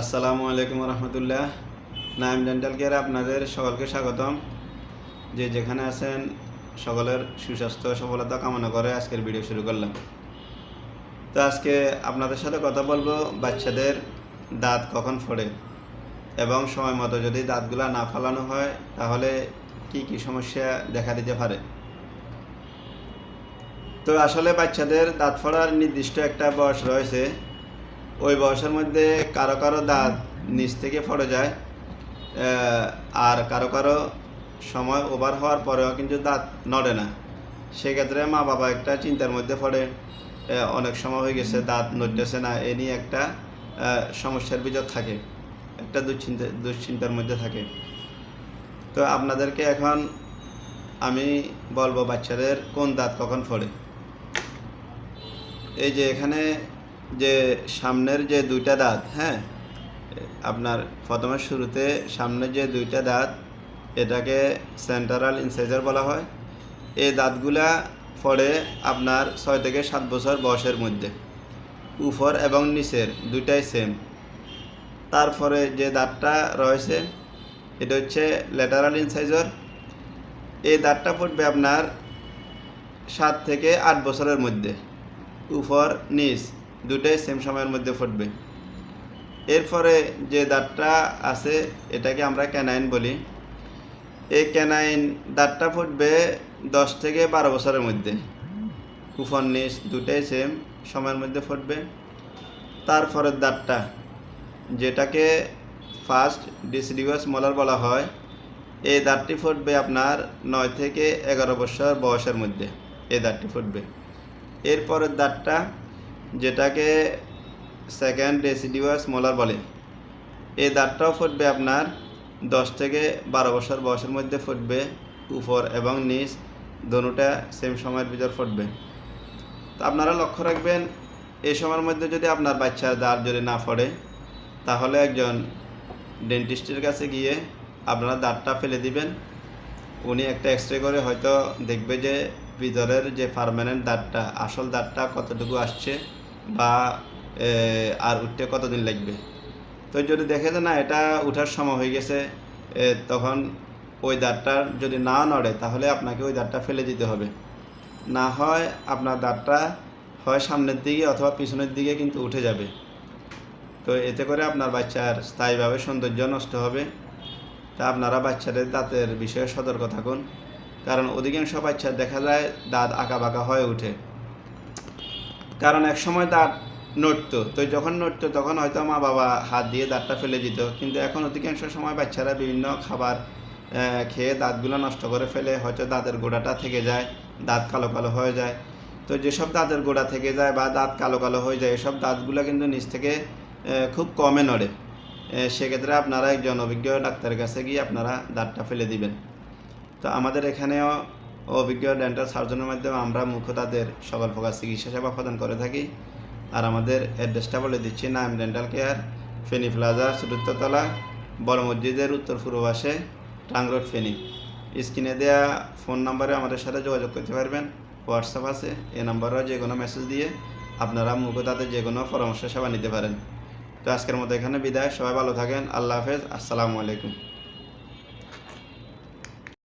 আসসালামু আলাইকুম রহমতুল্লাহ। নাইম ডেন্টাল কেয়ারে আপনাদের সকলকে স্বাগতম। যে যেখানে আছেন, সকলের সুস্বাস্থ্য সফলতা কামনা করে আজকের ভিডিও শুরু করলাম। তো আজকে আপনাদের সাথে কথা বলব, বাচ্চাদের দাঁত কখন ফোড়ে এবং সময় মতো যদি দাঁতগুলা না ফালানো হয়, তাহলে কি কি সমস্যা দেখা দিতে পারে? তো আসলে বাচ্চাদের দাঁত ফোড়ার নির্দিষ্ট একটা বয়স রয়েছে। ওই বয়সের মধ্যে কারও কারও দাঁত নিচ থেকে ফড়ে যায় আর কারও কারও সময় ওভার হওয়ার পরেও কিন্তু দাঁত নড়ে না। সেক্ষেত্রে মা বাবা একটা চিন্তার মধ্যে পড়ে অনেক সময় হয়ে গেছে দাঁত নড়তেছে না, এ নিয়ে একটা সমস্যার ভিতর থাকে, একটা দুশ্চিন্তা, দুশ্চিন্তার মধ্যে থাকে। তো আপনাদেরকে এখন আমি বলব বাচ্চাদের কোন দাঁত কখন ফোড়ে। এই যে এখানে যে সামনের যে দুইটা দাঁত হ্যাঁ? আপনার প্রথমে শুরুতে সামনে যে দুইটা দাঁত, এটাকে সেন্টারাল ইনসাইজার বলা হয়। এই দাঁতগুলা পড়ে আপনার ছয় থেকে সাত বছর বয়সের মধ্যে। উপর এবং নিচের দুইটাই সেম তারপরে যে দাঁতটা রয়েছে, এটা হচ্ছে ল্যাটারাল ইনসাইজার এই দাঁতটা পড়বে আপনার সাত থেকে আট বছরের মধ্যে। উপর, নিচ দুটাই সেম সময়ের মধ্যে ফুটবে। এরপরে যে দাঁতটা আছে, এটাকে আমরা ক্যানাইন বলি। এই ক্যানাইন দাঁতটা ফুটবে দশ থেকে বারো বছরের মধ্যে। উপর নিচ দুটাই সেম সময়ের মধ্যে ফুটবে। তারপরের দাঁতটা, যেটাকে ফার্স্ট ডিসিডিভাস মলার বলা হয়, এই দাঁতটি ফুটবে আপনার নয় থেকে এগারো বছর বয়সের মধ্যে। এই দাঁতটি ফুটবে। এরপরের দাঁতটা যেটাকে সেকেন্ড রেসিডিউয়াস মোলার বলে। এই দাঁতটাও ফুটবে আপনার দশ থেকে বারো বছর বয়সের মধ্যে ফুটবে, উপর এবং নিচ দোনোটা সেম সময়ের ভিতর ফুটবে। তো আপনারা লক্ষ্য রাখবেন, এই সময়ের মধ্যে যদি আপনার বাচ্চার দাঁত যদি না ফোড়ে, তাহলে একজন ডেন্টিস্টের কাছে গিয়ে আপনারা দাঁতটা ফেলে দিবেন। উনি একটা এক্স করে হয়তো দেখবে যে ভিতরের যে পারমানেন্ট দাঁতটা, আসল দাঁতটা কতটুকু আসছে বা আর উঠতে কতদিন লাগবে? তো যদি দেখে যে না, এটা উঠার সময় হয়ে গেছে তখন ওই দাঁতটা যদি না নড়ে, তাহলে আপনাকে ওই দাঁতটা ফেলে দিতে হবে। না হয় আপনার দাঁতটা হয় সামনের দিকে অথবা পিছনের দিকে কিন্তু উঠে যাবে। তো এতে করে আপনার বাচ্চার স্থায়ীভাবে সৌন্দর্য নষ্ট হবে। তা আপনারা বাচ্চাদের দাঁতের বিষয়ে সতর্ক থাকুন। কারণ অধিকাংশ বাচ্চার দেখা যায় দাঁত আঁকা বাঁকা হয়ে ওঠে। কারণ এক সময় দাঁত নড়তো, তো যখন নড়তো তখন হয়তো মা বাবা হাত দিয়ে দাঁতটা ফেলে দিত। কিন্তু এখন অধিকাংশ সময় বাচ্চারা বিভিন্ন খাবার খেয়ে দাঁতগুলো নষ্ট করে ফেলে। হয়তো দাঁতের গোড়াটা থেকে যায়, দাঁত কালো কালো হয়ে যায়। তো যেসব দাঁতের গোড়া থেকে যায় বা দাঁত কালো কালো হয়ে যায়, এসব দাঁতগুলো কিন্তু নিচ থেকে খুব কমে নড়ে। সেক্ষেত্রে আপনারা একজন অভিজ্ঞ ডাক্তারের কাছে গিয়ে আপনারা দাঁতটা ফেলে দিবেন। তো আমাদের এখানেও অভিজ্ঞ ডেন্টাল সার্জনের মাধ্যমে আমরা মুখ্য তাদের সকল প্রকার চিকিৎসা সেবা প্রদান করে থাকি। আর আমাদের অ্যাড্রেসটা বলে দিচ্ছি, নাম ডেন্টাল কেয়ার ফেনি প্লাজা চতুর্থতলা, বড় মসজিদের উত্তর পূর্ব পাশে টাং রোড, ফেনী। স্ক্রিনে দেওয়া ফোন নাম্বারে আমাদের সাথে যোগাযোগ করতে পারবেন। হোয়াটসঅ্যাপ আছে, এ নাম্বারেও যে কোনো মেসেজ দিয়ে আপনারা মুখ্য তাদের যে কোনো পরামর্শ সেবা নিতে পারেন। তো আজকের মতো এখানে বিদায়, সবাই ভালো থাকেন, আল্লাহ হাফেজ, আসসালামু আলাইকুম।